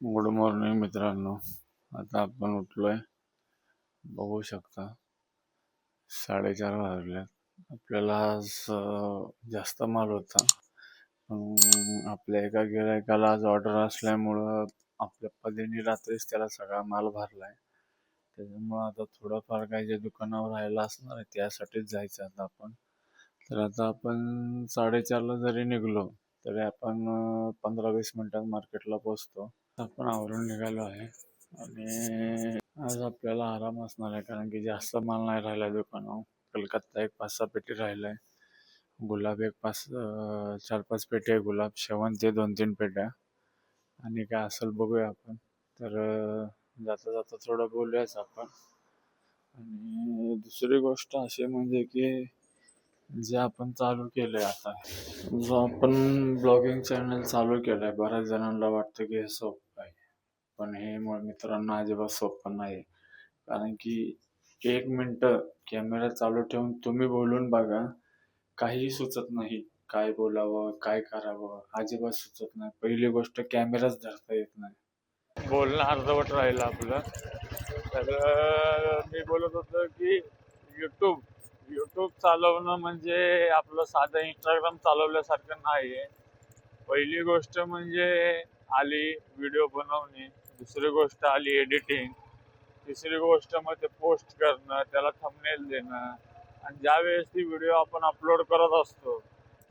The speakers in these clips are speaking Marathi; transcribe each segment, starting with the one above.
गुड मॉर्निंग मित्रांनो. आता आपण उठलोय. बघू शकता. साडेचार वाजल्यात आपल्याला आज जास्त माल होता. पण आपल्या एका गिरायकाला आज ऑर्डर असल्यामुळं आपल्या पदीने रात्रीच त्याला सगळा माल भरलाय. त्याच्यामुळं आता थोडंफार काही जे दुकानावर राहिला असणार आहे त्यासाठीच जायचं आता आपण. तर आता आपण साडेचारला जरी निघलो तरी आपण पंधरा वीस मिनिटात मार्केटला पोहोचतो. आपण आवरून निघालो आहे. आणि आज आपल्याला आराम असणार आहे कारण की जास्त माल नाही राहिला दुकानावर. कलकत्ता एक पाच सहा पेटी राहिलाय. गुलाब एक पाच चार पाच पेटी आहे गुलाब शेवंती दोन तीन पेट्या. आणि काय असेल बघूया आपण. तर जाता जाता थोडं बोलूयाच आपण. आणि दुसरी गोष्ट अशी म्हणजे की जे आपण चालू केलंय आता जो आपण ब्लॉगिंग चॅनल चालू केलंय बऱ्याच जणांना वाटतं की हे सोपं पण हे मित्रांना अजिबात सोपं नाही कारण की एक मिनटं कॅमेरा चालू ठेवून तुम्ही बोलून बघा. काही सुचत नाही काय बोलावं काय करावं अजिबात सुचत नाही. पहिली गोष्ट कॅमेराच धरता येत नाही. बोलणं अर्धवट राहिलं आपलं. तर मी बोलत होतो की युट्यूब युट्यूब चालवणं म्हणजे आपलं साधं इंस्टाग्राम चालवल्यासारखं नाही आहे पहिली गोष्ट म्हणजे आली व्हिडिओ बनवणे. दुसरी गोष्ट आली एडिटिंग तिसरी गोष्ट मग ते पोस्ट करणं त्याला थंबनेल देणं. आणि ज्यावेळेस ती व्हिडिओ आपण अपलोड करत असतो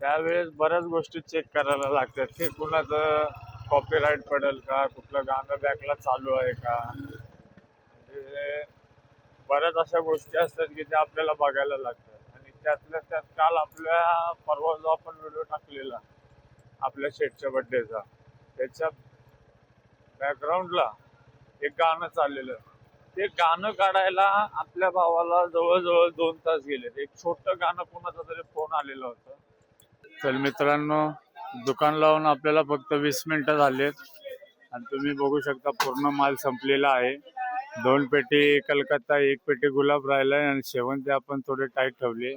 त्यावेळेस बऱ्याच गोष्टी चेक करायला लागतात. की कुणाचं कॉपीराईट पडेल का? कुठलं गाणं बॅकला चालू आहे का? म्हणजे बऱ्याच अशा गोष्टी असतात की त्या आपल्याला बघायला लागतात. आणि त्यातल्या त्यात काल आपल्या परवा जो आपण व्हिडिओ टाकलेला आपल्या शेटच्या बड्डेचा त्याच्या बॅकग्राऊंडला एक गाणं चाललेलं. ते गाणं काढायला आपल्या भावाला जवळजवळ दोन तास गेले एक छोटं गाणं कोणाचा तरी फोन आलेलं होतं. तर मित्रांनो दुकान लावून आपल्याला फक्त वीस मिनिटं झालेत. आणि तुम्ही बघू शकता पूर्ण माल संपलेला आहे. दोन पेटी कलकत्ता एक पेटी गुलाब राहिला आणि शेवंती आपण थोडे टाईट ठेवले.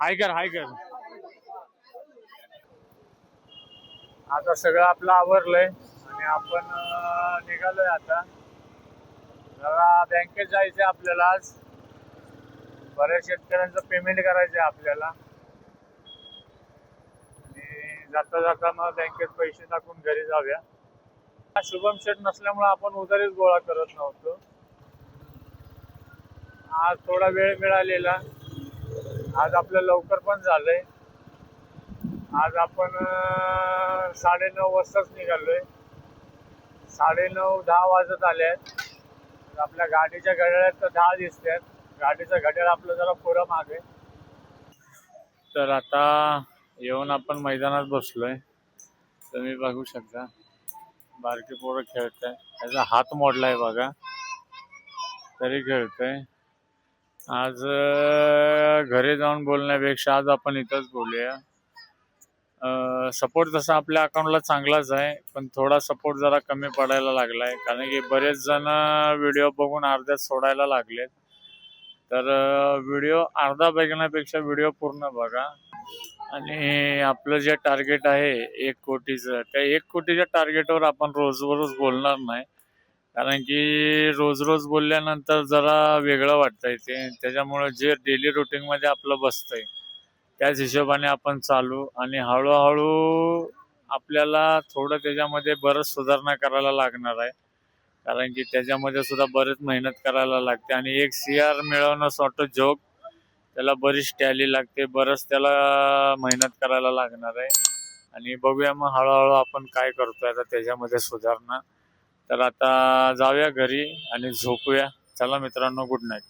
हाय कर हाय कर. आता सगळं आपलं आवरलंय. आणि आपण निघालोय आता. जरा बँकेत जायचंय आपल्याला आज. बऱ्याच शेतकऱ्यांचं पेमेंट करायचंय आपल्याला. आणि जाता जाता मग बँकेत पैसे टाकून घरी जाऊया. शुभम शेट नसल्यामुळे आपण उधारीच गोळा करत नव्हतो. आज थोडा वेळ मिळालेला. आज आपलं लवकर पण झालंय. आज आपण साडे साडेनऊ वाजताच निघालोय. साडेनऊ दहा वाजत आले आहेत. आपल्या गाडीच्या घड्याळात तर दहा दिसतात गाडीचं घड्याळ आपलं जरा पुरं मागे. तर आता येऊन आपण मैदानात बसलोय. तुम्ही बघू शकता. बारकी पोरं खेळताय. त्याचा हात मोडलाय बघा. तरी खेळतोय. आज घरी जाऊन बोलण्यापेक्षा आज आपण इथंच बोलूया. सपोर्ट तसा आपल्या अकाउंटला चांगलाच आहे पण थोडा सपोर्ट जरा कमी पडायला लागलाय. कारण की बरेच जण व्हिडिओ बघून अर्ध्यात सोडायला लागलेत. तर व्हिडिओ अर्धा बघण्यापेक्षा व्हिडिओ पूर्ण बघा. आणि आपलं जे टार्गेट आहे एक कोटीचं त्या एक कोटीच्या टार्गेटवर आपण रोज रोज बोलणार नाही. कारण की रोज रोज बोलल्यानंतर जरा वेगळं वाटतंय ते. त्याच्यामुळं जे डेली रुटीनमध्ये आपलं बसतंय त्याच हिशोबाने आपण चालू आणि हळूहळू आपल्याला थोडं त्याच्यामध्ये बरंच सुधारणा करायला लागणार आहे. कारण की त्याच्यामध्ये सुद्धा बरेच मेहनत करायला लागते आणि एक सी आर मिळवणं सॉर्ट जोक त्याला बरीच टॅली लागते बरंच त्याला मेहनत करायला लागणार आहे. आणि बघूया मग हळूहळू आपण काय करतोय आता त्याच्यामध्ये सुधारणा. तर आता जाऊया घरी आणि झोपूया. चला मित्रांनो गुड नाईट